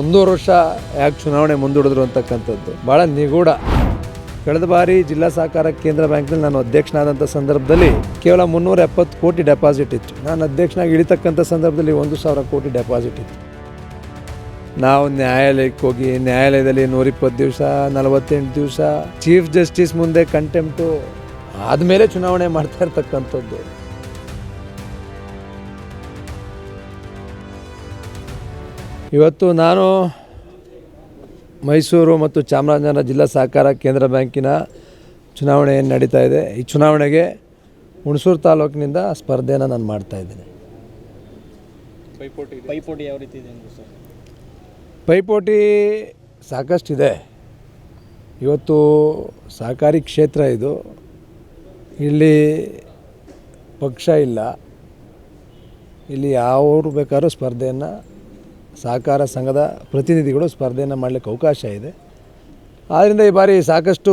ಒಂದೂವರೆ ವರ್ಷ ಯಾಕೆ ಚುನಾವಣೆ ಮುಂದೂಡಿದ್ರು ಅಂತಕ್ಕಂಥದ್ದು? ಭಾಳ ನಿಗೂಢ. ಕಳೆದ ಬಾರಿ ಜಿಲ್ಲಾ ಸಹಕಾರ ಕೇಂದ್ರ ಬ್ಯಾಂಕ್ನಲ್ಲಿ ನಾನು ಅಧ್ಯಕ್ಷನಾದಂಥ ಸಂದರ್ಭದಲ್ಲಿ ಕೇವಲ ಮುನ್ನೂರ ಎಪ್ಪತ್ತು ಕೋಟಿ ಡೆಪಾಸಿಟ್ ಇತ್ತು. ನಾನು ಅಧ್ಯಕ್ಷನಾಗಿ ಇಳಿತಕ್ಕಂಥ ಸಂದರ್ಭದಲ್ಲಿ ಒಂದು ಸಾವಿರ ಕೋಟಿ ಡೆಪಾಸಿಟ್ ಇತ್ತು. ನಾವು ನ್ಯಾಯಾಲಯಕ್ಕೆ ಹೋಗಿ ನ್ಯಾಯಾಲಯದಲ್ಲಿ ನೂರಿಪ್ಪತ್ತು ದಿವಸ, ನಲವತ್ತೆಂಟು ದಿವಸ, ಚೀಫ್ ಜಸ್ಟಿಸ್ ಮುಂದೆ ಕಂಟೆಂಪ್ಟು ಆದಮೇಲೆ ಚುನಾವಣೆ ಮಾಡ್ತಾ ಇರ್ತಕ್ಕಂಥದ್ದು. ಇವತ್ತು ನಾನು ಮೈಸೂರು ಮತ್ತು ಚಾಮರಾಜನಗರ ಜಿಲ್ಲಾ ಸಹಕಾರ ಕೇಂದ್ರ ಬ್ಯಾಂಕಿನ ಚುನಾವಣೆ ಏನು ನಡೀತಾ ಇದೆ. ಈ ಚುನಾವಣೆಗೆ ಹುಣಸೂರು ತಾಲೂಕಿನಿಂದ ಸ್ಪರ್ಧೆಯನ್ನು ನಾನು ಮಾಡ್ತಾ ಇದ್ದೀನಿ. ಪೈಪೋಟಿ ಪೈಪೋಟಿ ಯಾವ ರೀತಿ ಇದೆ ಪೈಪೋಟಿ ಸಾಕಷ್ಟಿದೆ. ಇವತ್ತು ಸಹಕಾರಿ ಕ್ಷೇತ್ರ ಇದು. ಇಲ್ಲಿ ಪಕ್ಷ ಇಲ್ಲ. ಇಲ್ಲಿ ಯಾವ್ರು ಬೇಕಾದ್ರೂ ಸ್ಪರ್ಧೆಯನ್ನು ಸಹಕಾರ ಸಂಘದ ಪ್ರತಿನಿಧಿಗಳು ಸ್ಪರ್ಧೆಯನ್ನು ಮಾಡಲಿಕ್ಕೆ ಅವಕಾಶ ಇದೆ. ಆದ್ದರಿಂದ ಈ ಬಾರಿ ಸಾಕಷ್ಟು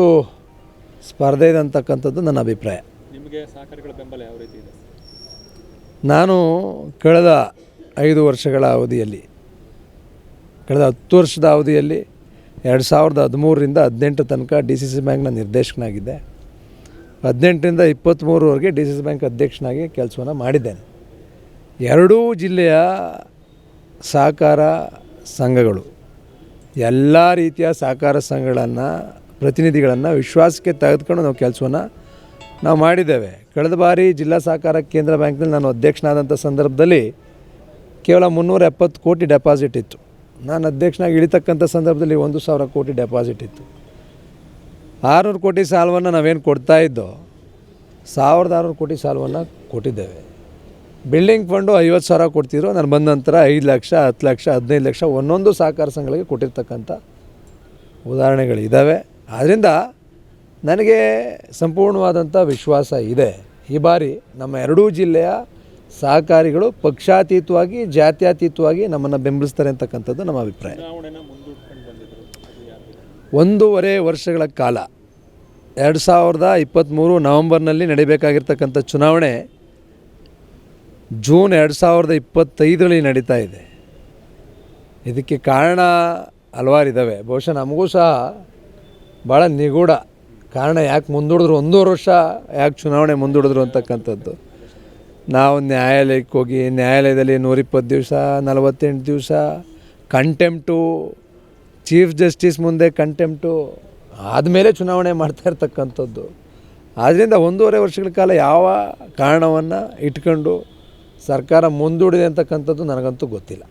ಸ್ಪರ್ಧೆ ಇದೆ ಅಂತಕ್ಕಂಥದ್ದು ನನ್ನ ಅಭಿಪ್ರಾಯ. ನಿಮಗೆ ಸಹಕಾರಿಗಳ ಬೆಂಬಲ ಯಾವ ರೀತಿ ಇದೆ? ನಾನು ಕಳೆದ ಐದು ವರ್ಷಗಳ ಅವಧಿಯಲ್ಲಿ ಕಳೆದ ಹತ್ತು ವರ್ಷದ ಅವಧಿಯಲ್ಲಿ ಎರಡು ಸಾವಿರದ ಹದಿಮೂರರಿಂದ ಹದಿನೆಂಟು ತನಕ ಡಿ ಸಿ ಸಿ ಬ್ಯಾಂಕ್ನ ನಿರ್ದೇಶಕನಾಗಿದ್ದೆ. ಹದಿನೆಂಟರಿಂದ ಇಪ್ಪತ್ತ್ಮೂರವರೆಗೆ ಡಿ ಸಿ ಸಿ ಬ್ಯಾಂಕ್ ಅಧ್ಯಕ್ಷನಾಗಿ ಕೆಲಸವನ್ನು ಮಾಡಿದ್ದೇನೆ. ಎರಡೂ ಜಿಲ್ಲೆಯ ಸಹಕಾರ ಸಂಘಗಳು, ಎಲ್ಲ ರೀತಿಯ ಸಹಕಾರ ಸಂಘಗಳನ್ನು, ಪ್ರತಿನಿಧಿಗಳನ್ನು ವಿಶ್ವಾಸಕ್ಕೆ ತೆಗೆದುಕೊಂಡು ನಾವು ಕೆಲಸವನ್ನು ನಾವು ಮಾಡಿದ್ದೇವೆ. ಕಳೆದ ಬಾರಿ ಜಿಲ್ಲಾ ಸಹಕಾರ ಕೇಂದ್ರ ಬ್ಯಾಂಕ್ನಲ್ಲಿ ನಾನು ಅಧ್ಯಕ್ಷನಾದಂಥ ಸಂದರ್ಭದಲ್ಲಿ ಕೇವಲ ಮುನ್ನೂರ ಎಪ್ಪತ್ತು ಕೋಟಿ ಡೆಪಾಸಿಟ್ ಇತ್ತು. ನಾನು ಅಧ್ಯಕ್ಷನಾಗಿ ಇಳಿತಕ್ಕಂಥ ಸಂದರ್ಭದಲ್ಲಿ ಒಂದು ಸಾವಿರ ಕೋಟಿ ಡೆಪಾಸಿಟ್ ಇತ್ತು. ಆರುನೂರು ಕೋಟಿ ಸಾಲವನ್ನು ನಾವೇನು ಕೊಡ್ತಾ ಇದ್ದೋ, ಸಾವಿರದ ಆರುನೂರು ಕೋಟಿ ಸಾಲವನ್ನು ಕೊಟ್ಟಿದ್ದೇವೆ. ಬಿಲ್ಡಿಂಗ್ ಫಂಡು ಐವತ್ತು ಸಾವಿರ ಕೊಡ್ತಿದ್ರು ನಾನು ಬಂದ ನಂತರ ಐದು ಲಕ್ಷ ಹತ್ತು ಲಕ್ಷ ಹದಿನೈದು ಲಕ್ಷ ಒಂದೊಂದು ಸಹಕಾರ ಸಂಘಗಳಿಗೆ ಕೊಟ್ಟಿರ್ತಕ್ಕಂಥ ಉದಾಹರಣೆಗಳಿದ್ದಾವೆ ಆದ್ದರಿಂದ ನನಗೆ ಸಂಪೂರ್ಣವಾದಂಥ ವಿಶ್ವಾಸ ಇದೆ. ಈ ಬಾರಿ ನಮ್ಮ ಎರಡೂ ಜಿಲ್ಲೆಯ ಸಹಕಾರಿಗಳು ಪಕ್ಷಾತೀತವಾಗಿ ಜಾತ್ಯತೀತವಾಗಿ ನಮ್ಮನ್ನು ಬೆಂಬಲಿಸ್ತಾರೆ ಅಂತಕ್ಕಂಥದ್ದು ನಮ್ಮ ಅಭಿಪ್ರಾಯ. ಒಂದೂವರೆ ವರ್ಷಗಳ ಕಾಲ ಎರಡು ಸಾವಿರದ ಇಪ್ಪತ್ತ್ಮೂರು ನವಂಬರ್ನಲ್ಲಿ ನಡಿಬೇಕಾಗಿರ್ತಕ್ಕಂಥ ಚುನಾವಣೆ ಜೂನ್ ಎರಡು ಸಾವಿರದ ಇಪ್ಪತ್ತೈದರಲ್ಲಿ ನಡೀತಾ ಇದೆ. ಇದಕ್ಕೆ ಕಾರಣ ಹಲವಾರಿದ್ದಾವೆ ಬಹುಶಃ ನಮಗೂ ಸಹ ಭಾಳ ನಿಗೂಢ ಕಾರಣ. ಯಾಕೆ ಮುಂದೂಡಿದ್ರು ಒಂದೂವರೆ ವರ್ಷ, ಯಾಕೆ ಚುನಾವಣೆ ಮುಂದೂಡಿದ್ರು ಅಂತಕ್ಕಂಥದ್ದು. ನಾವು ನ್ಯಾಯಾಲಯಕ್ಕೆ ಹೋಗಿ, ನ್ಯಾಯಾಲಯದಲ್ಲಿ ನೂರಿಪ್ಪತ್ತು ದಿವಸ, ನಲವತ್ತೆಂಟು ದಿವಸ ಕಂಟೆಂಪ್ಟು ಚೀಫ್ ಜಸ್ಟಿಸ್ ಮುಂದೆ ಕಂಟೆಂಪ್ಟು ಆದಮೇಲೆ ಚುನಾವಣೆ ಮಾಡ್ತಾ ಇರ್ತಕ್ಕಂಥದ್ದು. ಆದ್ದರಿಂದ ಒಂದೂವರೆ ವರ್ಷಗಳ ಕಾಲ ಯಾವ ಕಾರಣವನ್ನು ಇಟ್ಕೊಂಡು ಸರ್ಕಾರ ಮುಂದೂಡಿದೆ ಅಂತಕ್ಕಂಥದ್ದು ನನಗಂತೂ ಗೊತ್ತಿಲ್ಲ.